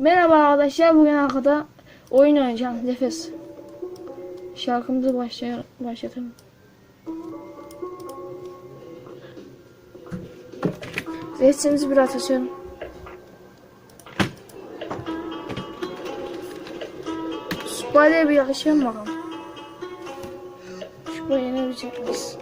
Merhaba arkadaşlar. Bugün arkada oyun oynayacağım. Nefes. Şarkımızı başlay başlatalım. Sesimizi biraz açalım. Spider'e bir yakışalım bakalım. Şu böyle yenebilecek miyiz?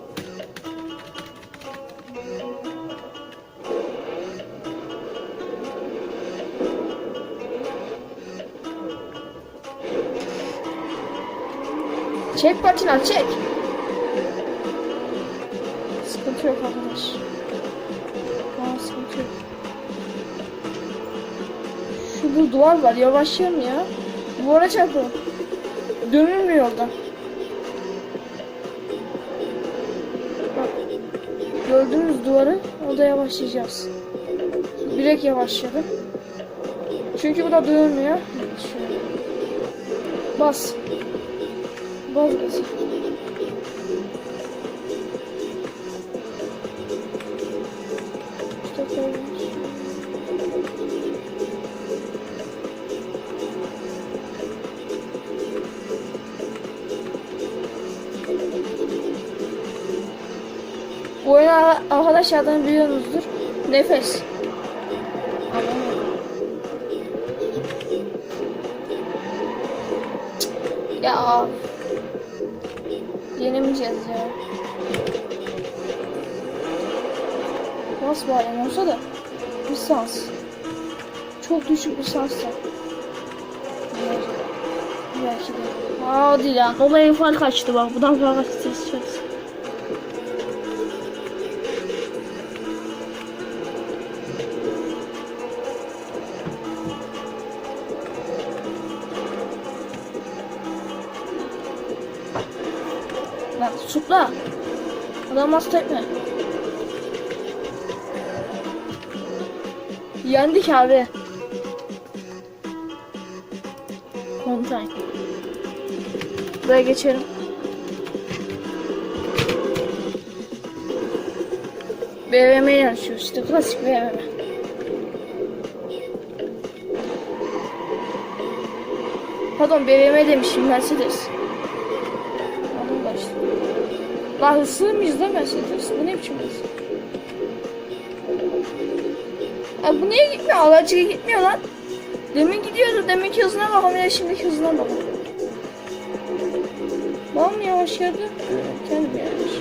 Çek makina çek. Sıkıntı yok arkadaş. Aa, sıkıntı yok. Şurada duvar var yavaşlayalım ya. Duvara çarpalım. Dönülmüyor orada. Bak. Gördüğünüz duvarı orada yavaşlayacağız. Direkt yavaşladım. Çünkü bu da dönülmüyor. Şöyle. Bas. Koymuş. Bu oyunu ar- arkadaşlardan biliyorsunuzdur. Nefes. Ya. Yenemeyeceğiz ya. Nasıl var yani olsa da bir sans. Çok düşük bir sans da. Belki de. Hadi lan. Olayın fark açtı bak. Buradan fark açtı. Supla. Adam hasta etme. Yendik abi. Kontay. Buraya geçelim. BMW yarışıyor işte klasik BMW. Pardon BMW demişim Mercedes. Anladım da işte. Lan hızlı mıyız da Mercedes? Bu ne biçim hız? Abi bu niye gitmiyor? Alacıya gitmiyor lan. Demin gidiyordu. Demin ki hızına bakalım ya şimdiki hızına bakalım. Var mı yavaş geldi? Kendi bir yavaş.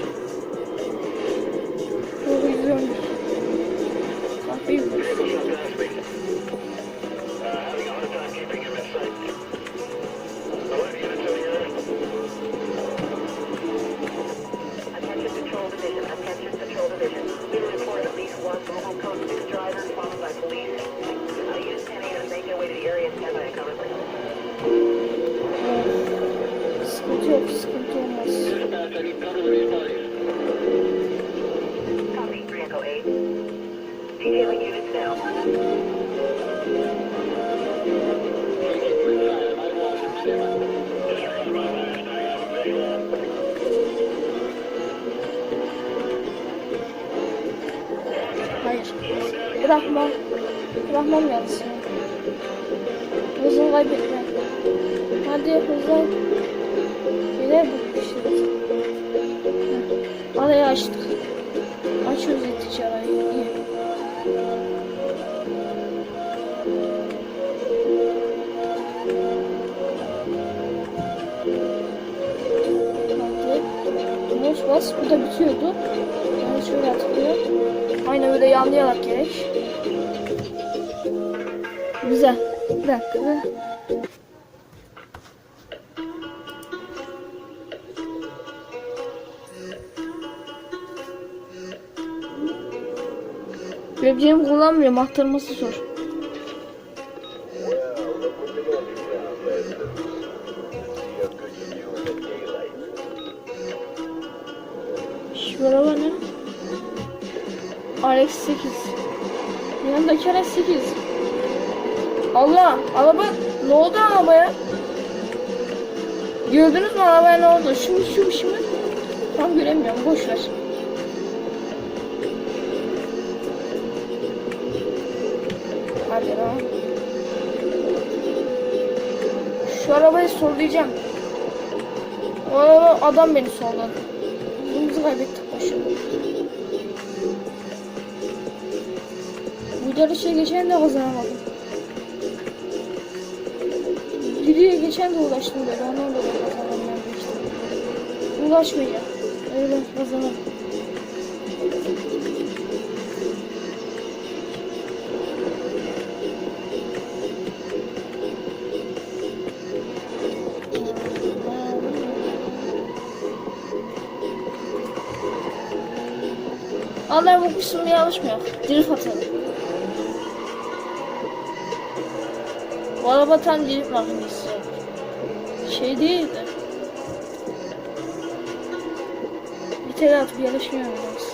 Yok, sıkıntı olmaz. Copy, 3 Echo 8. Detailing units now. Hayır. Bırakmam. Bırakmam yarısını. Hızını kaybetme. Hadi hızlan. Neler bu işte. Arayı açtık. Açıyoruz yetiş arayı. İyi. Boş bas. Bu da bitiyordu. Yani şöyle atılıyor. Aynen öyle yanlayarak gerek. Güzel. Bir dakika. Webcam kullanmıyorum. Aktarması zor. Şu araba ne? Alex 8. Yanındaki Alex 8. Allah! Araba ne oldu arabaya? Gördünüz mü arabaya ne oldu? Şimdi şu şimdi. Tam göremiyorum. Boş ver. Lan. Şu arabayı sollayacağım. O adam beni solladı. Hızımızı kaybettik başım. Bu yarışı geçen de kazanamadım. Biriye geçen de ulaştım böyle. Ondan dolayı kazanamıyorum. Ulaşmayacağım. Öyle ben Allah bu kısmı alışmıyor. Drift atalım. Bu araba tam drift makinesi. Şey değildi. Bir tel atıp yarışmıyor muyuz?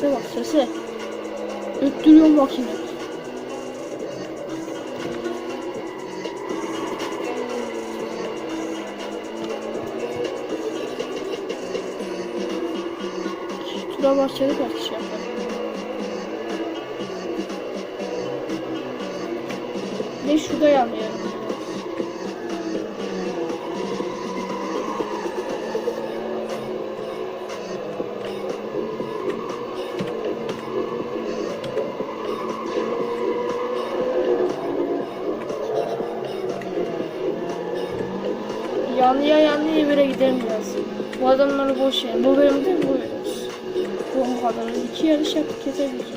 Sese bak sese. Öttürüyor makine. Tura bahçeli kaçış yapar. Ne şurada yanlıyorum. Yanlıya yanlıya bire gidelim biraz. Bu adamları boş ver. Bu bölümde bölümümüz. Bu kadar. İki yarış yeter bize.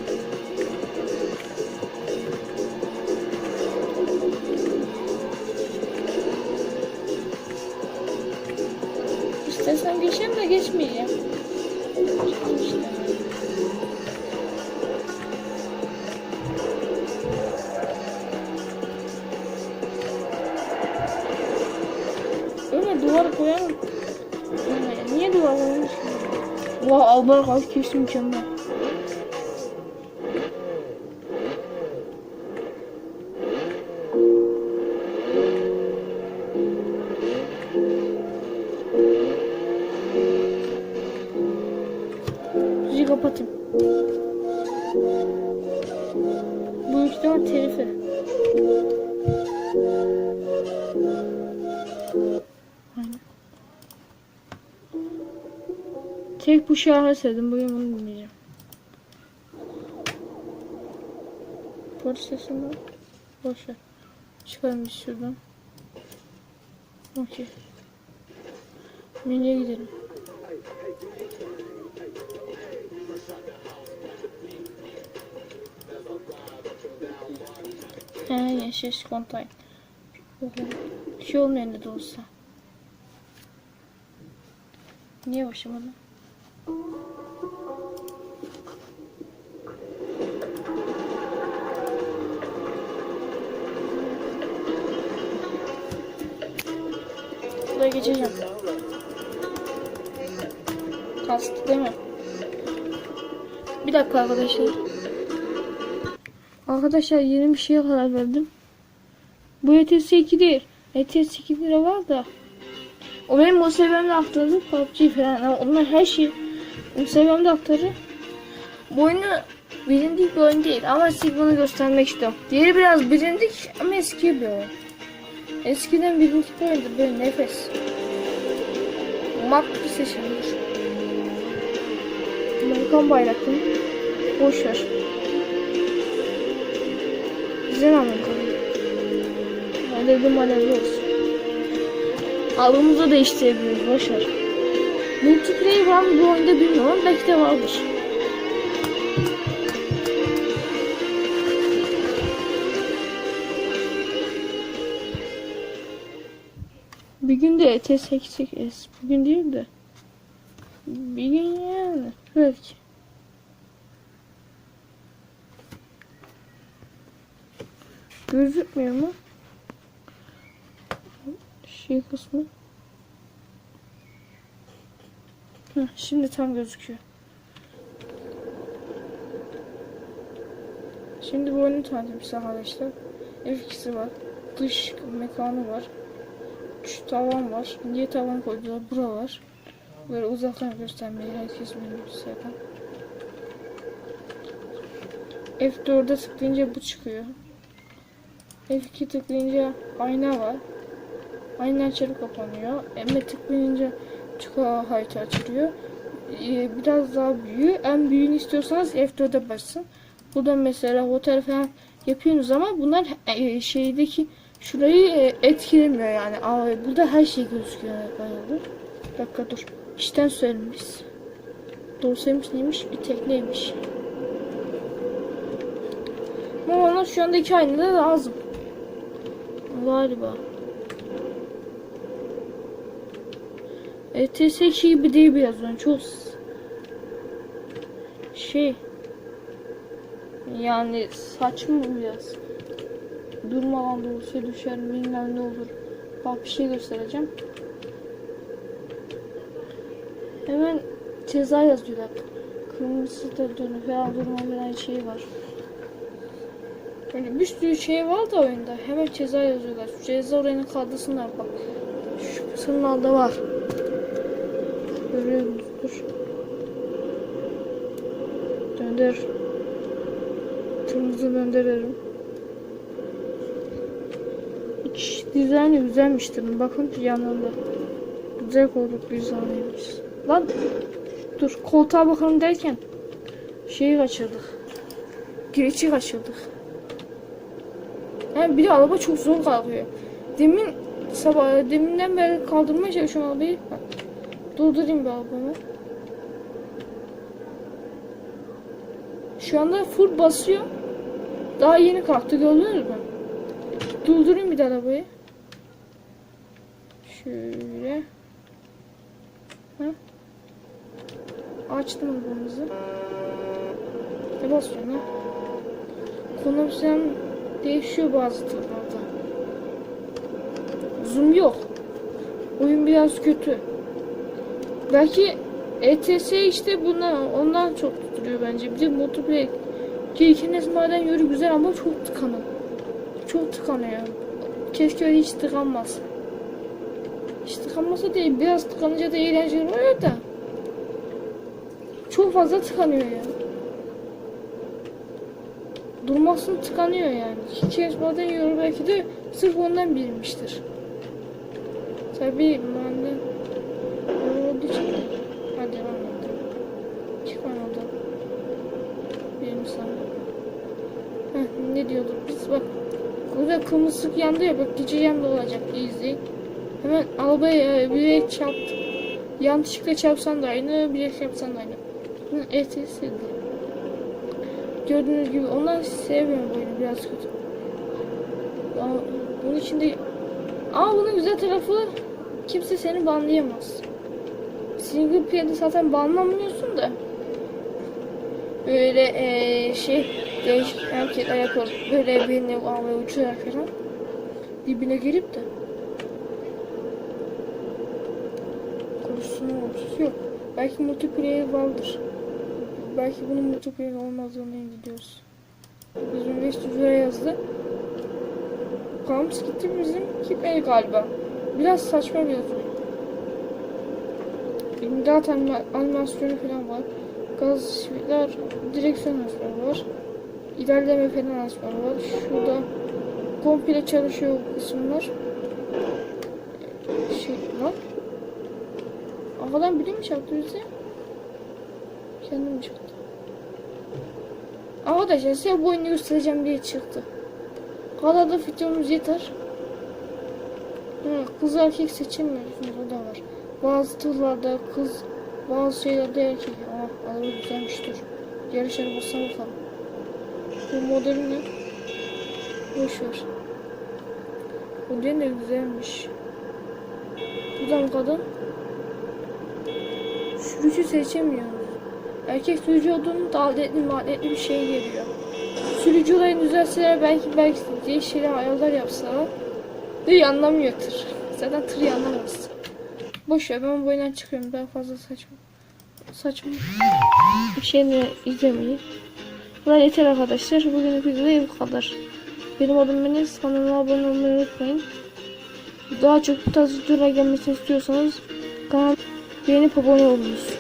İstersen geçeyim de geçmeyeceğim. Öyle duvar koyalım. Vay Albar kalk kesin mükemmel. Müziği kapatayım. Bu ihtimal telifi. Aynen. Tek bu şahı sevdim. Bugün bunu dinleyeceğim. Polis sesi mi? Boş ver. Çıkalım biz şuradan. Okey. Menüye gidelim. He yaşayış kontay. Bir şey olmayan da olsa. Niye başlamadı? Buraya geçeceğim. Kastı değil mi? Bir dakika arkadaşlar. Arkadaşlar yeni bir şeye karar verdim. Bu ETS 2 değil. ETS 2 lira var da. O benim o seviyemde aktardı. PUBG falan. Onlar her şey seviyemde aktardı. Bu oyunu bilindik bir oyun değil. Ama bunu göstermek istiyorum. Diğeri biraz bilindik ama eski bir oyun. Eskiden bilindik bir oyundu. Böyle nefes. Map bir seçilmiş. Amerikan bayraklı. Boş ver. Güzel Amerikan. Alevli malevli olsun. Algımızı da değiştirebiliriz. Boş ver. Multiplayer var mı bu oyunda bilmiyorum. Belki de vardır. Bir gün de ETS 88 bugün değil de bir gün yani belki. Gözükmüyor mu? Şey kısmı. Şimdi tam gözüküyor. Şimdi bu oyunu tanıtayım size arkadaşlar. F2'si var. Dış mekanı var. Şu tavan var. Niye tavan koydular? Bura var. Böyle uzaktan göstermeyi herkes bilir zaten. F4'e tıklayınca bu çıkıyor. F2 tıklayınca ayna var. Ayna açılıp kapanıyor. M'e tıklayınca çıkan harita açılıyor. Ee, biraz daha büyüğü. En büyüğünü istiyorsanız F4'e basın. Bu da mesela otel falan yapıyorsunuz ama bunlar e, şeydeki şurayı e, etkilemiyor yani. Aa, burada her şey gözüküyor bayağı. Bir dakika dur. İşten söylemiş. Dorsaymış neymiş? Bir tekneymiş. Ama ona şu anda iki aynı da lazım. Galiba. ETS 2 gibi değil biraz önce. Çok şey yani saçma biraz. Durmadan doğrusu düşer bilmem ne olur. Bak bir şey göstereceğim. Hemen ceza yazıyorlar. Kırmızı da dönü falan durma falan şey var. Böyle bir sürü şey var da oyunda. Hemen ceza yazıyorlar. Ceza oranını kaldırsınlar bak. Şu altında var. Görüyor musun? Dur. Döndür. Kırmızı döndürürüm. İç dizaynı güzelmiştir. Bakın yanında. Güzel koltuk dizaynıymış. Lan dur koltuğa bakalım derken şeyi kaçırdık. Girişi kaçırdık. Yani bir de araba çok zor kalkıyor. Demin sabah deminden beri kaldırmaya çalışıyorum arabayı. Durdurayım arabamı. Şu anda full basıyor. Daha yeni kalktı gördünüz mü? Durdurayım bir de arabayı. Şöyle. Ha? Açtım arabamızı. Ne basıyorsun ha? Konum sen değişiyor bazı tırlarda. Zoom yok. Oyun biraz kötü. Belki ETS işte buna ondan çok tutuluyor bence. Bir de multiplayer. Ki ikiniz maden yürü güzel ama çok tıkanıyor. Çok tıkanıyor. Keşke öyle hiç tıkanmaz. Hiç tıkanmasa değil. Biraz tıkanınca da eğlenceli oluyor da. Çok fazla tıkanıyor yani. Durmasın tıkanıyor yani. Hiç yazmadan yiyor belki de sırf ondan bilmiştir. Tabii maden olduğu için de. Hadi devam edelim. Çık lan oradan. Benim sana. Heh, ne diyorduk biz bak. Burada kırmızı yandı ya bak gece yandı olacak izleyin. Hemen arabaya bilerek çarptı. Yanlışlıkla çarpsan da aynı, bilerek çarpsan da aynı. Bunun ETS'di. Gördüğünüz gibi ondan sevmiyorum böyle biraz kötü. Ama bunun içinde ama bunun güzel tarafı kimse seni banlayamaz. Single player'de zaten banlamıyorsun da böyle eee şey değişik hareketler yapıyor. Böyle birini havaya uçurarak falan dibine girip de kurşunu olmuş. Yok. Belki multiplayer vardır. Belki bunun multiplayer olmadığını gidiyoruz. 2500 lira yazdı. Kamps gitti bizim gitmedi galiba. Biraz saçma bir yazıyor. İmdat anima animasyonu falan var. Gaz şifreler, direksiyon açmaları var. İlerleme falan açmaları var. Şurada komple çalışıyor kısımlar. Şey var. Havadan biri mi çarptı bizi? Kendim çıktı. Arkadaşlar size bu oyunu göstereceğim diye çıktı. Kadar da videomuz yeter. Hı, kız erkek seçemiyorsunuz o da var. Bazı tırlarda kız, bazı şeylerde erkek. Aa, araba güzelmiştir. Yarış arabasına bakalım. Bu modeli ne? Boş ver. Modeli de güzelmiş. Buradan kadın. Sürücü seçemiyoruz. Erkek sürücü olduğunu da adetli madetli bir şey geliyor. Sürücü olayını düzelseler belki belki değişik şeyler ayarlar yapsalar. De anlamıyor tır. Zaten tır anlamaz. Boş ver ben bu oyundan çıkıyorum. Ben fazla saçma. Saçma. Bir şey de izlemeyin. Bunlar yeter arkadaşlar. Bugünlük videoda bu kadar. Benim adım Melis. Kanalıma abone olmayı unutmayın. Daha çok bu tarz videolar gelmesini istiyorsanız kanal beğenip abone olunuz.